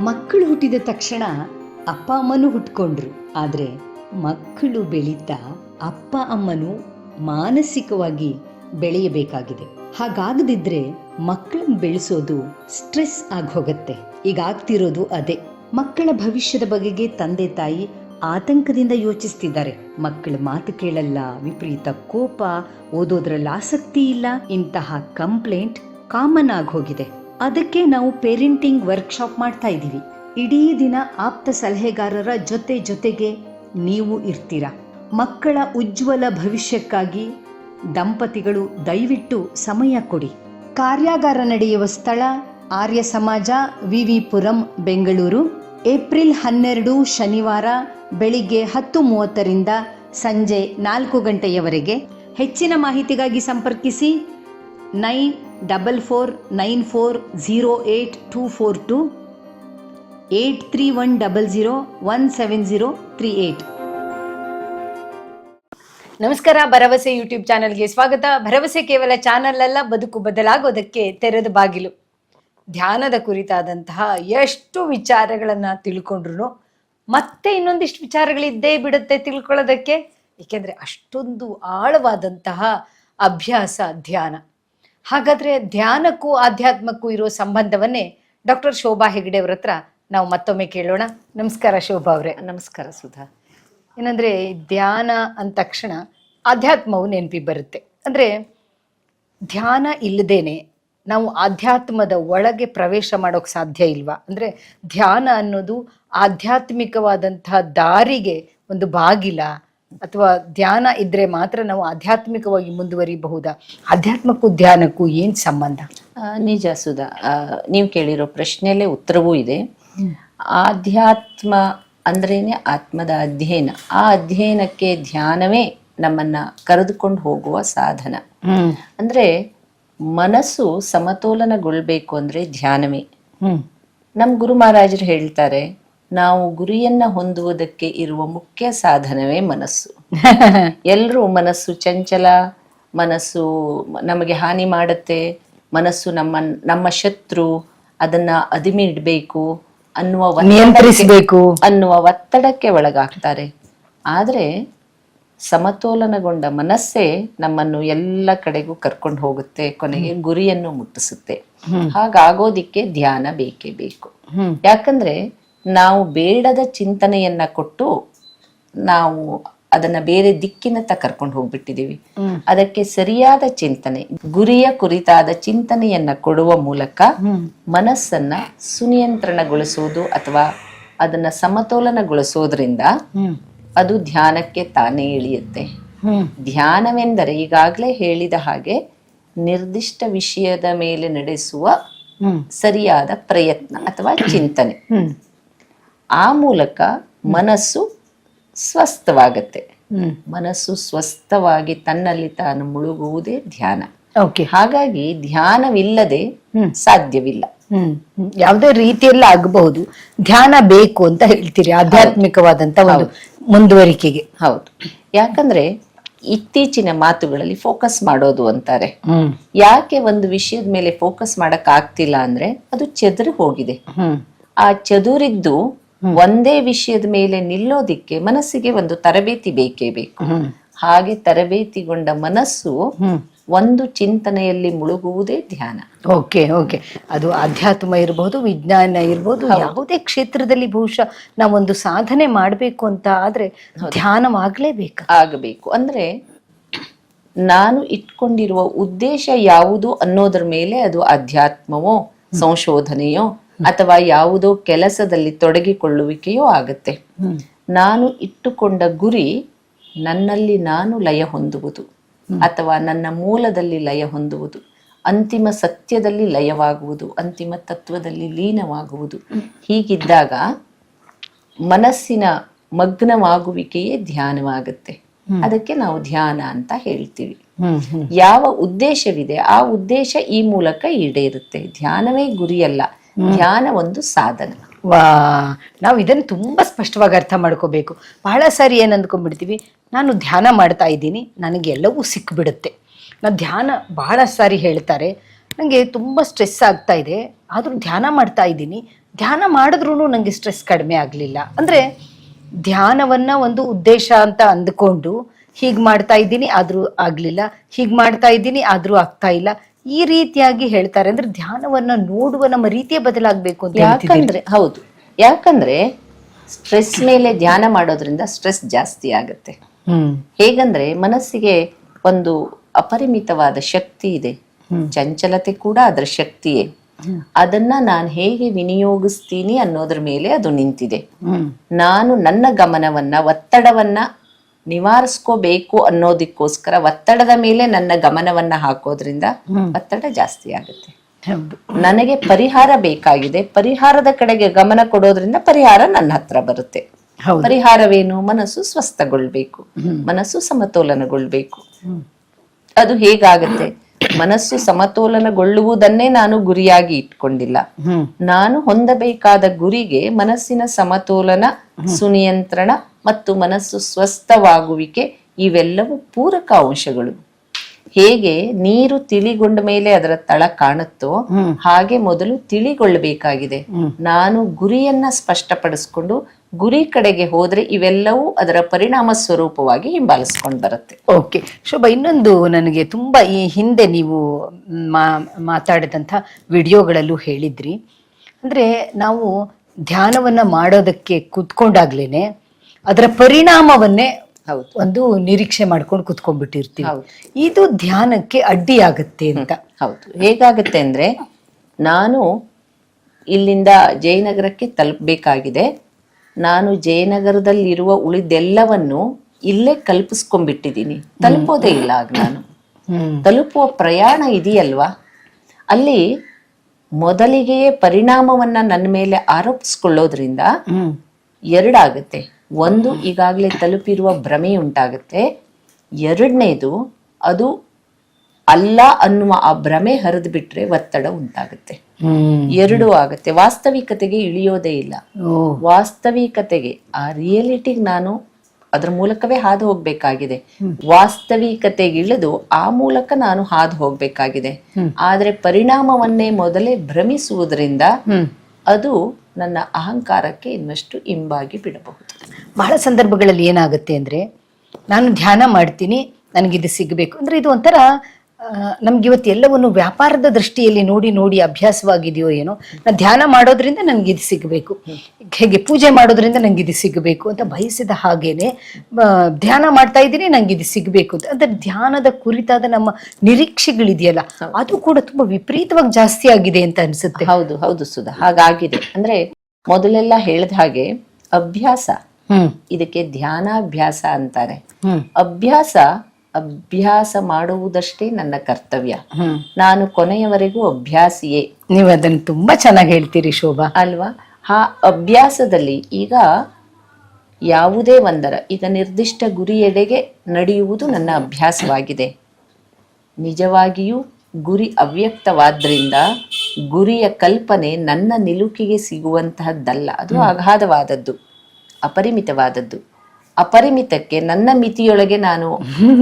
ಮಕ್ಕಳು ಹುಟ್ಟಿದ ತಕ್ಷಣ ಅಪ್ಪ ಅಮ್ಮನೂ ಹುಟ್ಕೊಂಡ್ರು. ಆದರೆ ಮಕ್ಕಳು ಬೆಳೀತಾ ಅಪ್ಪ ಅಮ್ಮನು ಮಾನಸಿಕವಾಗಿ ಬೆಳೆಯಬೇಕಾಗಿದೆ. ಹಾಗಾಗದಿದ್ರೆ ಮಕ್ಕಳನ್ನ ಬೆಳೆಸೋದು ಸ್ಟ್ರೆಸ್ ಆಗಿ ಹೋಗುತ್ತೆ ಈಗ ಆಗ್ತಿರೋದು ಅದೇ. ಮಕ್ಕಳ ಭವಿಷ್ಯದ ಬಗೆಗೆ ತಂದೆ ತಾಯಿ ಆತಂಕದಿಂದ ಯೋಚಿಸ್ತಿದ್ದಾರೆ. ಮಕ್ಕಳ ಮಾತು ಕೇಳಲ್ಲ, ವಿಪರೀತ ಕೋಪ, ಓದೋದ್ರಲ್ಲಿ ಆಸಕ್ತಿ ಇಲ್ಲ, ಇಂತಹ ಕಂಪ್ಲೇಂಟ್ ಕಾಮನ್ ಆಗಿ ಹೋಗಿದೆ ಅದಕ್ಕೆ ನಾವು ಪೇರೆಂಟಿಂಗ್ ವರ್ಕ್ಶಾಪ್ ಮಾಡ್ತಾ ಇದ್ದೀವಿ. ಇಡೀ ದಿನ ಆಪ್ತ ಸಲಹೆಗಾರರ ಜೊತೆ ಜೊತೆಗೆ ನೀವು ಇರ್ತೀರಾ. ಮಕ್ಕಳ ಉಜ್ವಲ ಭವಿಷ್ಯಕ್ಕಾಗಿ ದಂಪತಿಗಳು ದಯವಿಟ್ಟು ಸಮಯ ಕೊಡಿ. ಕಾರ್ಯಾಗಾರ ನಡೆಯುವ ಸ್ಥಳ ಆರ್ಯ ಸಮಾಜ, ವಿವಿಪುರಂ, ಬೆಂಗಳೂರು. ಏಪ್ರಿಲ್ ಹನ್ನೆರಡು, ಶನಿವಾರ, ಬೆಳಿಗ್ಗೆ ಹತ್ತು ಮೂವತ್ತರಿಂದ ಸಂಜೆ ನಾಲ್ಕು ಗಂಟೆಯವರೆಗೆ. ಹೆಚ್ಚಿನ ಮಾಹಿತಿಗಾಗಿ ಸಂಪರ್ಕಿಸಿ. Nine double four nine four zero eight two four two eight three one double zero one seven zero three eight ನಮಸ್ಕಾರ, ಭರವಸೆ ಯೂಟ್ಯೂಬ್ ಚಾನಲ್ಗೆ ಸ್ವಾಗತ. ಭರವಸೆ ಕೇವಲ ಚಾನಲ್ ಅಲ್ಲ, ಬದುಕು ಬದಲಾಗೋದಕ್ಕೆ ತೆರೆದ ಬಾಗಿಲು. ಧ್ಯಾನದ ಕುರಿತಾದಂತಹ ಎಷ್ಟು ವಿಚಾರಗಳನ್ನು ತಿಳ್ಕೊಂಡ್ರು ಮತ್ತೆ ಇನ್ನೊಂದಿಷ್ಟು ವಿಚಾರಗಳಿದ್ದೇ ಬಿಡುತ್ತೆ ತಿಳ್ಕೊಳ್ಳೋದಕ್ಕೆ. ಏಕೆಂದರೆ ಅಷ್ಟೊಂದು ಆಳವಾದಂತಹ ಅಭ್ಯಾಸ, ಧ್ಯಾನ. ಹಾಗಾದ್ರೆ ಧ್ಯಾನಕ್ಕೂ ಆಧ್ಯಾತ್ಮಕ್ಕೂ ಇರೋ ಸಂಬಂಧವನ್ನೇ ಡಾಕ್ಟರ್ ಶೋಭಾ ಹೆಗಡೆ ಅವ್ರ ಹತ್ರ ನಾವು ಮತ್ತೊಮ್ಮೆ ಕೇಳೋಣ. ನಮಸ್ಕಾರ ಶೋಭಾ ಅವರೇ. ನಮಸ್ಕಾರ ಸುಧಾ. ಏನಂದ್ರೆ ಧ್ಯಾನ ಅಂದ ತಕ್ಷಣ ಆಧ್ಯಾತ್ಮವು ನೆನಪಿ ಬರುತ್ತೆ. ಅಂದ್ರೆ ಧ್ಯಾನ ಇಲ್ಲದೇನೆ ನಾವು ಆಧ್ಯಾತ್ಮದ ಒಳಗೆ ಪ್ರವೇಶ ಮಾಡೋಕೆ ಸಾಧ್ಯ ಇಲ್ವಾ? ಅಂದ್ರೆ ಧ್ಯಾನ ಅನ್ನೋದು ಆಧ್ಯಾತ್ಮಿಕವಾದಂತಹ ದಾರಿಗೆ ಒಂದು ಬಾಗಿಲ ಅಥವಾ ಧ್ಯಾನ ಇದ್ರೆ ಮಾತ್ರ ನಾವು ಆಧ್ಯಾತ್ಮಿಕವಾಗಿ ಮುಂದುವರಿಬಹುದಾ? ಆಧ್ಯಾತ್ಮಕ್ಕೂ ಧ್ಯಾನಕ್ಕೂ ಏನ್ ಸಂಬಂಧ? ನಿಜ ಸುಧಾ. ನೀವು ಕೇಳಿರೋ ಪ್ರಶ್ನೆಯಲ್ಲೇ ಉತ್ತರವೂ ಇದೆ. ಆಧ್ಯಾತ್ಮ ಅಂದ್ರೇನೆ ಆತ್ಮದ ಅಧ್ಯಯನ. ಆ ಅಧ್ಯಯನಕ್ಕೆ ಧ್ಯಾನವೇ ನಮ್ಮನ್ನ ಕರೆದುಕೊಂಡು ಹೋಗುವ ಸಾಧನ. ಅಂದ್ರೆ ಮನಸ್ಸು ಸಮತೋಲನಗೊಳ್ಬೇಕು ಅಂದ್ರೆ ಧ್ಯಾನವೇ. ನಮ್ ಗುರು ಮಹಾರಾಜರು ಹೇಳ್ತಾರೆ ನಾವು ಗುರಿಯನ್ನ ಹೊಂದುವುದಕ್ಕೆ ಇರುವ ಮುಖ್ಯ ಸಾಧನವೇ ಮನಸ್ಸು. ಎಲ್ಲರೂ ಮನಸ್ಸು ಚಂಚಲ ಮನಸ್ಸು ನಮಗೆ ಹಾನಿ ಮಾಡುತ್ತೆ ಮನಸ್ಸು ನಮ್ಮ ನಮ್ಮ ಶತ್ರು ಅದನ್ನ ಅದಿಮಿ ಇಡ್ಬೇಕು ಅನ್ನುವ ನಿಯಂತ್ರಿಸಬೇಕು. ಅನ್ನುವ ಒತ್ತಡಕ್ಕೆ ಒಳಗಾಗ್ತಾರೆ. ಆದ್ರೆ ಸಮತೋಲನಗೊಂಡ ಮನಸ್ಸೇ ನಮ್ಮನ್ನು ಎಲ್ಲ ಕಡೆಗೂ ಕರ್ಕೊಂಡು ಹೋಗುತ್ತೆ ಕೊನೆಗೆ ಗುರಿಯನ್ನು ಮುಟ್ಟಿಸುತ್ತೆ. ಹಾಗಾಗೋದಿಕ್ಕೆ ಧ್ಯಾನ ಬೇಕೇ ಬೇಕು. ಯಾಕಂದ್ರೆ ನಾವು ಬೇಡದ ಚಿಂತನೆಯನ್ನ ಕೊಟ್ಟು ನಾವು ಅದನ್ನ ಬೇರೆ ದಿಕ್ಕಿನತ್ತ ಕರ್ಕೊಂಡು ಹೋಗ್ಬಿಟ್ಟಿದೀವಿ. ಅದಕ್ಕೆ ಸರಿಯಾದ ಚಿಂತನೆ ಗುರಿಯ ಕುರಿತಾದ ಚಿಂತನೆಯನ್ನ ಕೊಡುವ ಮೂಲಕ ಮನಸ್ಸನ್ನ ಸುನಿಯಂತ್ರಣಗೊಳಿಸುವುದು ಅಥವಾ ಅದನ್ನ ಸಮತೋಲನಗೊಳಿಸೋದ್ರಿಂದ ಅದು ಧ್ಯಾನಕ್ಕೆ ತಾನೇ ಇಳಿಯುತ್ತೆ. ಧ್ಯಾನವೆಂದರೆ ಈಗಾಗಲೇ ಹೇಳಿದ ಹಾಗೆ ನಿರ್ದಿಷ್ಟ ವಿಷಯದ ಮೇಲೆ ನಡೆಸುವ ಸರಿಯಾದ ಪ್ರಯತ್ನ ಅಥವಾ ಚಿಂತನೆ. ಆ ಮೂಲಕ ಮನಸ್ಸು ಸ್ವಸ್ಥವಾಗತ್ತೆ. ಹ್ಮ್. ಮನಸ್ಸು ಸ್ವಸ್ಥವಾಗಿ ತನ್ನಲ್ಲಿ ತಾನು ಮುಳುಗುವುದೇ ಧ್ಯಾನ. ಓಕೆ. ಹಾಗಾಗಿ ಧ್ಯಾನವಿಲ್ಲದೆ. ಸಾಧ್ಯವಿಲ್ಲ. ಹ್ಮ್. ಯಾವುದೇ ರೀತಿಯಲ್ಲಿ ಆಗಬಹುದು. ಧ್ಯಾನ ಬೇಕು ಅಂತ ಹೇಳ್ತೀರಿ ಆಧ್ಯಾತ್ಮಿಕವಾದಂತ ಒಂದು ಮುಂದುವರಿಕೆಗೆ. ಹೌದು. ಯಾಕಂದ್ರೆ ಇತ್ತೀಚಿನ ಮಾತುಗಳಲ್ಲಿ ಫೋಕಸ್ ಮಾಡೋದು ಅಂತಾರೆ. ಯಾಕೆ ಒಂದು ವಿಷಯದ ಮೇಲೆ ಫೋಕಸ್ ಮಾಡಕ್ ಆಗ್ತಿಲ್ಲ ಅಂದ್ರೆ ಅದು ಚದುರಿ ಹೋಗಿದೆ. ಆ ಚದುರಿದ್ದು ಒಂದೇ ವಿಷಯದ ಮೇಲೆ ನಿಲ್ಲೋದಿಕ್ಕೆ ಮನಸ್ಸಿಗೆ ಒಂದು ತರಬೇತಿ ಬೇಕೇ ಬೇಕು. ಹಾಗೆ ತರಬೇತಿಗೊಂಡ ಮನಸ್ಸು ಒಂದು ಚಿಂತನೆಯಲ್ಲಿ ಮುಳುಗುವುದೇ ಧ್ಯಾನ. Okay okay. ಅದು ಅಧ್ಯಾತ್ಮ ಇರಬಹುದು ವಿಜ್ಞಾನ ಇರಬಹುದು ಯಾವುದೇ ಕ್ಷೇತ್ರದಲ್ಲಿ ಬಹುಶಃ ನಾವೊಂದು ಸಾಧನೆ ಮಾಡಬೇಕು ಅಂತ ಆದ್ರೆ ಧ್ಯಾನವಾಗಲೇಬೇಕು. ಆಗಬೇಕು. ಅಂದ್ರೆ ನಾನು ಇಟ್ಕೊಂಡಿರುವ ಉದ್ದೇಶ ಯಾವುದು ಅನ್ನೋದ್ರ ಮೇಲೆ ಅದು ಅಧ್ಯಾತ್ಮವೋ ಸಂಶೋಧನೆಯೋ ಅಥವಾ ಯಾವುದೋ ಕೆಲಸದಲ್ಲಿ ತೊಡಗಿಕೊಳ್ಳುವಿಕೆಯೂ ಆಗುತ್ತೆ. ನಾನು ಇಟ್ಟುಕೊಂಡ ಗುರಿ ನನ್ನಲ್ಲಿ ನಾನು ಲಯ ಹೊಂದುವುದು ಅಥವಾ ನನ್ನ ಮೂಲದಲ್ಲಿ ಲಯ ಹೊಂದುವುದು ಅಂತಿಮ ಸತ್ಯದಲ್ಲಿ ಲಯವಾಗುವುದು ಅಂತಿಮ ತತ್ವದಲ್ಲಿ ಲೀನವಾಗುವುದು. ಹೀಗಿದ್ದಾಗ ಮನಸ್ಸಿನ ಮಗ್ನವಾಗುವಿಕೆಯೇ ಧ್ಯಾನವಾಗುತ್ತೆ. ಅದಕ್ಕೆ ನಾವು ಧ್ಯಾನ ಅಂತ ಹೇಳ್ತೀವಿ. ಯಾವ ಉದ್ದೇಶವಿದೆ ಆ ಉದ್ದೇಶ ಈ ಮೂಲಕ ಈಡೇರುತ್ತೆ. ಧ್ಯಾನವೇ ಗುರಿಯಲ್ಲ. ಧ್ಯಾನ ಒಂದು ಸಾಧನ. ವಾ ನಾವು ಇದನ್ನು ತುಂಬಾ ಸ್ಪಷ್ಟವಾಗಿ ಅರ್ಥ ಮಾಡ್ಕೋಬೇಕು. ಬಹಳ ಸಾರಿ ಏನ್ ಅಂದ್ಕೊಂಡ್ಬಿಡ್ತೀವಿ ನಾನು ಧ್ಯಾನ ಮಾಡ್ತಾ ಇದ್ದೀನಿ ನನಗೆ ಎಲ್ಲವೂ ಸಿಕ್ಬಿಡುತ್ತೆ. ನಾನು ಧ್ಯಾನ ಬಹಳ ಸಾರಿ ಹೇಳ್ತಾರೆ ನನಗೆ ತುಂಬ ಸ್ಟ್ರೆಸ್ ಆಗ್ತಾ ಇದೆ ಆದರೂ ಧ್ಯಾನ ಮಾಡ್ತಾ ಇದ್ದೀನಿ. ಧ್ಯಾನ ಮಾಡಿದ್ರೂ ನನಗೆ ಸ್ಟ್ರೆಸ್ ಕಡಿಮೆ ಆಗಲಿಲ್ಲ. ಅಂದರೆ ಧ್ಯಾನವನ್ನ ಒಂದು ಉದ್ದೇಶ ಅಂತ ಅಂದ್ಕೊಂಡು ಹೀಗೆ ಮಾಡ್ತಾ ಇದ್ದೀನಿ ಆದರೂ ಆಗಲಿಲ್ಲ ಹೀಗೆ ಮಾಡ್ತಾ ಇದ್ದೀನಿ ಆದರೂ ಆಗ್ತಾ ಇಲ್ಲ ಈ ರೀತಿಯಾಗಿ ಹೇಳ್ತಾರೆ ಅಂದ್ರೆ ಧ್ಯಾನವನ್ನ ನೋಡುವ ನಮ್ಮ ರೀತಿಯೇ ಬದಲಾಗಬೇಕು ಅಂತ. ಯಾಕಂದ್ರೆ ಹೌದು. ಯಾಕಂದ್ರೆ ಸ್ಟ್ರೆಸ್ ಮೇಲೆ ಧ್ಯಾನ ಮಾಡೋದ್ರಿಂದ ಸ್ಟ್ರೆಸ್ ಜಾಸ್ತಿ ಆಗುತ್ತೆ. ಹೇಗಂದ್ರೆ ಮನಸ್ಸಿಗೆ ಒಂದು ಅಪರಿಮಿತವಾದ ಶಕ್ತಿ ಇದೆ. ಚಂಚಲತೆ ಕೂಡ ಅದರ ಶಕ್ತಿಯೇ. ಅದನ್ನ ನಾನು ಹೇಗೆ ವಿನಿಯೋಗಿಸ್ತೀನಿ ಅನ್ನೋದ್ರ ಮೇಲೆ ಅದು ನಿಂತಿದೆ. ನಾನು ನನ್ನ ಗಮನವನ್ನ ಒತ್ತಡವನ್ನ ನಿವಾರಿಸ್ಕೋಬೇಕು ಅನ್ನೋದಕ್ಕೋಸ್ಕರ ಒತ್ತಡದ ಮೇಲೆ ನನ್ನ ಗಮನವನ್ನ ಹಾಕೋದ್ರಿಂದ ಒತ್ತಡ ಜಾಸ್ತಿ ಆಗುತ್ತೆ. ನನಗೆ ಪರಿಹಾರ ಬೇಕಾಗಿದೆ. ಪರಿಹಾರದ ಕಡೆಗೆ ಗಮನ ಕೊಡೋದ್ರಿಂದ ಪರಿಹಾರ ನನ್ನ ಹತ್ರ ಬರುತ್ತೆ. ಪರಿಹಾರವೇನು? ಮನಸ್ಸು ಸ್ವಸ್ಥಗೊಳ್ಬೇಕು. ಮನಸ್ಸು ಸಮತೋಲನಗೊಳ್ಬೇಕು. ಅದು ಹೇಗಾಗುತ್ತೆ? ಮನಸ್ಸು ಸಮತೋಲನಗೊಳ್ಳುವುದನ್ನೇ ನಾನು ಗುರಿಯಾಗಿ ಇಟ್ಕೊಂಡಿಲ್ಲ. ನಾನು ಹೊಂದಬೇಕಾದ ಗುರಿಗೆ ಮನಸ್ಸಿನ ಸಮತೋಲನ ಸುನಿಯಂತ್ರಣ ಮತ್ತು ಮನಸ್ಸು ಸ್ವಸ್ಥವಾಗುವಿಕೆ ಇವೆಲ್ಲವೂ ಪೂರಕ ಅಂಶಗಳು. ಹೇಗೆ ನೀರು ತಿಳಿಗೊಂಡ ಮೇಲೆ ಅದರ ತಳ ಕಾಣುತ್ತೋ ಹಾಗೆ ಮೊದಲು ತಿಳಿಗೊಳ್ಳಬೇಕಾಗಿದೆ. ನಾನು ಗುರಿಯನ್ನ ಸ್ಪಷ್ಟಪಡಿಸ್ಕೊಂಡು ಗುರಿ ಕಡೆಗೆ ಹೋದ್ರೆ ಇವೆಲ್ಲವೂ ಅದರ ಪರಿಣಾಮ ಸ್ವರೂಪವಾಗಿ ಹಿಂಬಾಲಿಸ್ಕೊಂಡು ಬರುತ್ತೆ. ಓಕೆ ಶೋಭಾ ಇನ್ನೊಂದು ನನಗೆ ತುಂಬಾ ಈ ಹಿಂದೆ ನೀವು ಮಾ ಮಾತಾಡಿದಂಥ ವಿಡಿಯೋಗಳಲ್ಲೂ ಹೇಳಿದ್ರಿ. ಅಂದ್ರೆ ನಾವು ಧ್ಯಾನವನ್ನ ಮಾಡೋದಕ್ಕೆ ಕೂತ್ಕೊಂಡಾಗ್ಲೇನೆ ಅದರ ಪರಿಣಾಮವನ್ನೇ ಹೌದು. ಒಂದು ನಿರೀಕ್ಷೆ ಮಾಡ್ಕೊಂಡು ಕುತ್ಕೊಂಡ್ಬಿಟ್ಟಿರ್ತೀವಿ. ಇದು ಧ್ಯಾನಕ್ಕೆ ಅಡ್ಡಿ ಆಗುತ್ತೆ ಅಂತ. ಹೌದು. ಹೇಗಾಗುತ್ತೆ ಅಂದ್ರೆ ನಾನು ಇಲ್ಲಿಂದ ಜಯನಗರಕ್ಕೆ ತಲುಪಬೇಕಾಗಿದೆ. ನಾನು ಜಯನಗರದಲ್ಲಿರುವ ಉಳಿದೆಲ್ಲವನ್ನು ಇಲ್ಲೇ ಕಲ್ಪಿಸ್ಕೊಂಡ್ಬಿಟ್ಟಿದ್ದೀನಿ. ತಲುಪೋದೇ ಇಲ್ಲ ಆಗ ನಾನು. ಹ್ಮ್. ತಲುಪುವ ಪ್ರಯಾಣ ಇದೆಯಲ್ವಾ? ಅಲ್ಲಿ ಮೊದಲಿಗೆಯೇ ಪರಿಣಾಮವನ್ನ ನನ್ನ ಮೇಲೆ ಆರೋಪಿಸ್ಕೊಳ್ಳೋದ್ರಿಂದ ಹ್ಮ್. ಎರಡಾಗುತ್ತೆ. ಒಂದು ಈಗಾಗಲೇ ತಲುಪಿರುವ ಭ್ರಮೆ ಉಂಟಾಗುತ್ತೆ ಎರಡನೇದು ಅದು ಅಲ್ಲ ಅನ್ನುವ ಆ ಭ್ರಮೆ ಹರಿದು ಬಿಟ್ರೆ ಒತ್ತಡ ಉಂಟಾಗುತ್ತೆ. ಎರಡು ಆಗುತ್ತೆ. ವಾಸ್ತವಿಕತೆಗೆ ಇಳಿಯೋದೇ ಇಲ್ಲ. ವಾಸ್ತವಿಕತೆಗೆ ಆ ರಿಯಲಿಟಿಗೆ ನಾನು ಅದ್ರ ಮೂಲಕವೇ ಹಾದು ಹೋಗ್ಬೇಕಾಗಿದೆ. ವಾಸ್ತವಿಕತೆಗೆ ಇಳಿದು ಆ ಮೂಲಕ ನಾನು ಹಾದು ಹೋಗ್ಬೇಕಾಗಿದೆ. ಆದ್ರೆ ಪರಿಣಾಮವನ್ನೇ ಮೊದಲೇ ಭ್ರಮಿಸುವುದರಿಂದ ಅದು ನನ್ನ ಅಹಂಕಾರಕ್ಕೆ ಇನ್ನಷ್ಟು ಇಂಬಾಗಿ ಬಿಡಬಹುದು. ಬಹಳ ಸಂದರ್ಭಗಳಲ್ಲಿ ಏನಾಗುತ್ತೆ ಅಂದರೆ, ನಾನು ಧ್ಯಾನ ಮಾಡ್ತೀನಿ, ನನಗಿದು ಸಿಗಬೇಕು. ಅಂದರೆ ಇದು ಒಂಥರ ನಮ್ಗೆ ಇವತ್ತು ಎಲ್ಲವನ್ನು ವ್ಯಾಪಾರದ ದೃಷ್ಟಿಯಲ್ಲಿ ನೋಡಿ ನೋಡಿ ಅಭ್ಯಾಸವಾಗಿದೆಯೋ ಏನೋ ನಾನು ಧ್ಯಾನ ಮಾಡೋದ್ರಿಂದ ನನಗೆ ಇದು ಸಿಗಬೇಕು. ಹೇಗೆ ಪೂಜೆ ಮಾಡೋದ್ರಿಂದ ನನಗೆ ಇದು ಸಿಗಬೇಕು ಅಂತ ಬಯಸಿದ ಹಾಗೇನೆ ಧ್ಯಾನ ಮಾಡ್ತಾ ಇದ್ದೀನಿ ನಂಗೆ ಇದು ಸಿಗಬೇಕು ಅಂತ. ಅಂದ್ರೆ ಧ್ಯಾನದ ಕುರಿತಾದ ನಮ್ಮ ನಿರೀಕ್ಷೆಗಳಿದೆಯಲ್ಲ ಅದು ಕೂಡ ತುಂಬಾ ವಿಪರೀತವಾಗಿ ಜಾಸ್ತಿ ಆಗಿದೆ ಅಂತ ಅನ್ಸುತ್ತೆ. ಹೌದು ಹೌದು ಸುಧಾ ಹಾಗಾಗಿದೆ. ಅಂದ್ರೆ ಮೊದಲೆಲ್ಲ ಹೇಳಿದ ಹಾಗೆ ಅಭ್ಯಾಸ ಹ್ಮ್. ಇದಕ್ಕೆ ಧ್ಯಾನಾಭ್ಯಾಸ ಅಂತಾರೆ. ಅಭ್ಯಾಸ ಅಭ್ಯಾಸ ಮಾಡುವುದಷ್ಟೇ ನನ್ನ ಕರ್ತವ್ಯ. ಹ್ಮ್. ನಾನು ಕೊನೆಯವರೆಗೂ ಅಭ್ಯಾಸಿಯೇ. ನೀವು ಅದನ್ನು ತುಂಬಾ ಚೆನ್ನಾಗಿ ಹೇಳ್ತೀರಿ ಶೋಭಾ. ಅಲ್ವಾ? ಆ ಅಭ್ಯಾಸದಲ್ಲಿ ಈಗ ಯಾವುದೇ ಒಂದರ ಈಗ ನಿರ್ದಿಷ್ಟ ಗುರಿಯೆಡೆಗೆ ನಡೆಯುವುದು ನನ್ನ ಅಭ್ಯಾಸವಾಗಿದೆ. ನಿಜವಾಗಿಯೂ ಗುರಿ ಅವ್ಯಕ್ತವಾದ್ರಿಂದ ಗುರಿಯ ಕಲ್ಪನೆ ನನ್ನ ನಿಲುಕಿಗೆ ಸಿಗುವಂತಹದ್ದಲ್ಲ. ಅದು ಅಗಾಧವಾದದ್ದು ಅಪರಿಮಿತವಾದದ್ದು. ಅಪರಿಮಿತಕ್ಕೆ ನನ್ನ ಮಿತಿಯೊಳಗೆ ನಾನು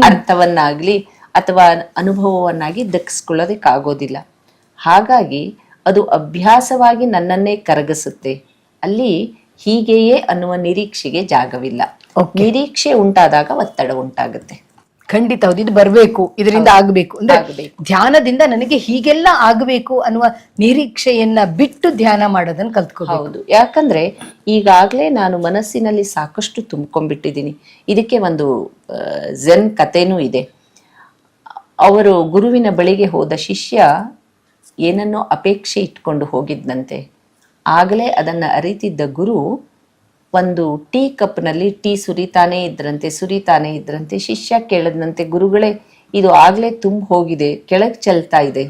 ಅರ್ಥವನ್ನಾಗ್ಲಿ ಅಥವಾ ಅನುಭವವನ್ನಾಗಿ ದಕ್ಕಿಸ್ಕೊಳ್ಳೋದಕ್ಕಾಗೋದಿಲ್ಲ ಹಾಗಾಗಿ ಅದು ಅಭ್ಯಾಸವಾಗಿ ನನ್ನನ್ನೇ ಕರಗಿಸುತ್ತೆ. ಅಲ್ಲಿ ಹೀಗೆಯೇ ಅನ್ನುವ ನಿರೀಕ್ಷೆಗೆ ಜಾಗವಿಲ್ಲ. ನಿರೀಕ್ಷೆ ಉಂಟಾದಾಗ ಒತ್ತಡ ಉಂಟಾಗುತ್ತೆ. ಖಂಡಿತ ಹೌದು ಇದು ಬರಬೇಕು ಇದರಿಂದ ಆಗಬೇಕು. ಅಂದ್ರೆ. ಧ್ಯಾನದಿಂದ ನನಗೆ ಹೀಗೆಲ್ಲ ಆಗಬೇಕು ಅನ್ನುವ ನಿರೀಕ್ಷೆಯನ್ನ ಬಿಟ್ಟು ಧ್ಯಾನ ಮಾಡೋದನ್ನ ಕಲ್ತ್ಕೋಬಹುದು ಯಾಕಂದ್ರೆ ಈಗಾಗ್ಲೇ ನಾನು ಮನಸ್ಸಿನಲ್ಲಿ ಸಾಕಷ್ಟು ತುಂಬ್ಕೊಂಡ್ಬಿಟ್ಟಿದ್ದೀನಿ. ಇದಕ್ಕೆ ಒಂದು ಝೆನ್ ಕಥೆನೂ ಇದೆ. ಅವರು ಗುರುವಿನ ಬಳಿಗೆ ಹೋದ ಶಿಷ್ಯ ಏನನ್ನೋ ಅಪೇಕ್ಷೆ ಇಟ್ಕೊಂಡು ಹೋಗಿದ್ನಂತೆ. ಆಗಲೇ ಅದನ್ನ ಅರಿತಿದ್ದ ಗುರು ಒಂದು ಟೀ ಕಪ್ನಲ್ಲಿ ಟೀ ಸುರಿತಾನೇ ಇದ್ರಂತೆ ಸುರಿತಾನೇ ಇದ್ರಂತೆ. ಶಿಷ್ಯ ಕೇಳದಂತೆ ಗುರುಗಳೇ, ಇದು ಆಗ್ಲೇ ತುಂಬ ಹೋಗಿದೆ, ಕೆಳಗೆ ಚೆಲ್ತಾ ಇದೆ.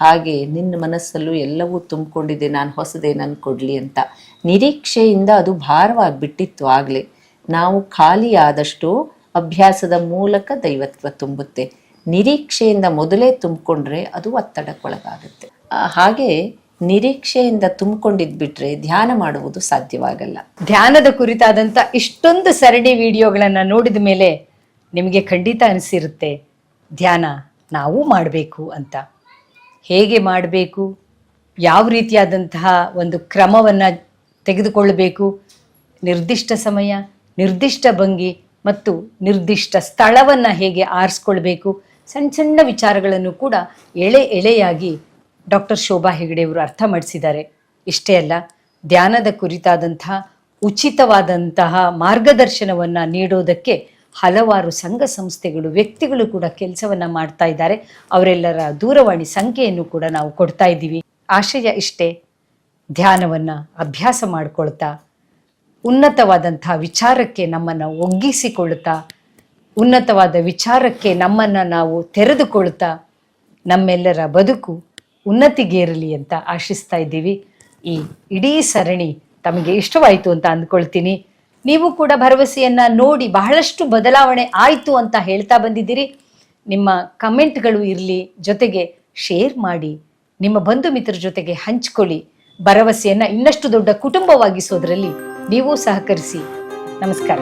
ಹಾಗೆ ನಿನ್ನ ಮನಸ್ಸಲ್ಲೂ ಎಲ್ಲವೂ ತುಂಬಿಕೊಂಡಿದೆ, ನಾನು ಹೊಸದೇನನ್ನು ಕೊಡಲಿ ಅಂತ. ನಿರೀಕ್ಷೆಯಿಂದ ಅದು ಭಾರವಾಗಿ ಬಿಟ್ಟಿತ್ತು ಆಗ್ಲೇ. ನಾವು ಖಾಲಿ ಆದಷ್ಟು ಅಭ್ಯಾಸದ ಮೂಲಕ ದೈವತ್ವ ತುಂಬುತ್ತೆ. ನಿರೀಕ್ಷೆಯಿಂದ ಮೊದಲೇ ತುಂಬಿಕೊಂಡ್ರೆ ಅದು ಒತ್ತಡಕ್ಕೊಳಗಾಗುತ್ತೆ. ಹಾಗೆ ನಿರೀಕ್ಷೆಯಿಂದ ತುಂಬಿಕೊಂಡಿದ್ಬಿಟ್ರೆ ಧ್ಯಾನ ಮಾಡುವುದು ಸಾಧ್ಯವಾಗಲ್ಲ. ಧ್ಯಾನದ ಕುರಿತಾದಂತ ಇಷ್ಟೊಂದು ಸರಣಿ ವಿಡಿಯೋಗಳನ್ನು ನೋಡಿದ ಮೇಲೆ ನಿಮಗೆ ಖಂಡಿತ ಅನಿಸಿರುತ್ತೆ, ಧ್ಯಾನ ನಾವು ಮಾಡಬೇಕು ಅಂತ. ಹೇಗೆ ಮಾಡಬೇಕು, ಯಾವ ರೀತಿಯಾದಂತಹ ಒಂದು ಕ್ರಮವನ್ನು ತೆಗೆದುಕೊಳ್ಳಬೇಕು, ನಿರ್ದಿಷ್ಟ ಸಮಯ, ನಿರ್ದಿಷ್ಟ ಭಂಗಿ ಮತ್ತು ನಿರ್ದಿಷ್ಟ ಸ್ಥಳವನ್ನು ಹೇಗೆ ಆರಿಸ್ಕೊಳ್ಬೇಕು, ಸಣ್ಣ ಸಣ್ಣ ವಿಚಾರಗಳನ್ನು ಕೂಡ ಎಳೆ ಎಳೆಯಾಗಿ ಡಾಕ್ಟರ್ ಶೋಭಾ ಹೆಗಡೆಯವರು ಅರ್ಥ ಮಾಡಿಸಿದ್ದಾರೆ. ಇಷ್ಟೇ ಅಲ್ಲ, ಧ್ಯಾನದ ಕುರಿತಾದಂತಹ ಉಚಿತವಾದಂತಹ ಮಾರ್ಗದರ್ಶನವನ್ನು ನೀಡೋದಕ್ಕೆ ಹಲವಾರು ಸಂಘ ಸಂಸ್ಥೆಗಳು, ವ್ಯಕ್ತಿಗಳು ಕೂಡ ಕೆಲಸವನ್ನ ಮಾಡ್ತಾ ಇದ್ದಾರೆ. ಅವರೆಲ್ಲರ ದೂರವಾಣಿ ಸಂಖ್ಯೆಯನ್ನು ಕೂಡ ನಾವು ಕೊಡ್ತಾ ಇದ್ದೀವಿ. ಆಶಯ ಇಷ್ಟೇ, ಧ್ಯಾನವನ್ನು ಅಭ್ಯಾಸ ಮಾಡಿಕೊಳ್ತಾ ಉನ್ನತವಾದಂತಹ ವಿಚಾರಕ್ಕೆ ನಮ್ಮನ್ನು ಒಗ್ಗಿಸಿಕೊಳ್ತಾ, ಉನ್ನತವಾದ ವಿಚಾರಕ್ಕೆ ನಮ್ಮನ್ನು ನಾವು ತೆರೆದುಕೊಳ್ತಾ, ನಮ್ಮೆಲ್ಲರ ಬದುಕು ಉನ್ನತಿಗೇರಲಿ ಅಂತ ಆಶಿಸ್ತಾ ಇದ್ದೀವಿ. ಈ ಇಡೀ ಸರಣಿ ತಮಗೆ ಇಷ್ಟವಾಯಿತು ಅಂತ ಅಂದ್ಕೊಳ್ತೀನಿ. ನೀವು ಕೂಡ ಭರವಸೆಯನ್ನ ನೋಡಿ ಬಹಳಷ್ಟು ಬದಲಾವಣೆ ಆಯಿತು ಅಂತ ಹೇಳ್ತಾ ಬಂದಿದ್ದೀರಿ. ನಿಮ್ಮ ಕಮೆಂಟ್ಗಳು ಇರಲಿ, ಜೊತೆಗೆ ಶೇರ್ ಮಾಡಿ, ನಿಮ್ಮ ಬಂಧು ಮಿತ್ರರ ಜೊತೆಗೆ ಹಂಚ್ಕೊಳ್ಳಿ. ಭರವಸೆಯನ್ನ ಇನ್ನಷ್ಟು ದೊಡ್ಡ ಕುಟುಂಬವಾಗಿಸೋದ್ರಲ್ಲಿ ನೀವು ಸಹಕರಿಸಿ. ನಮಸ್ಕಾರ.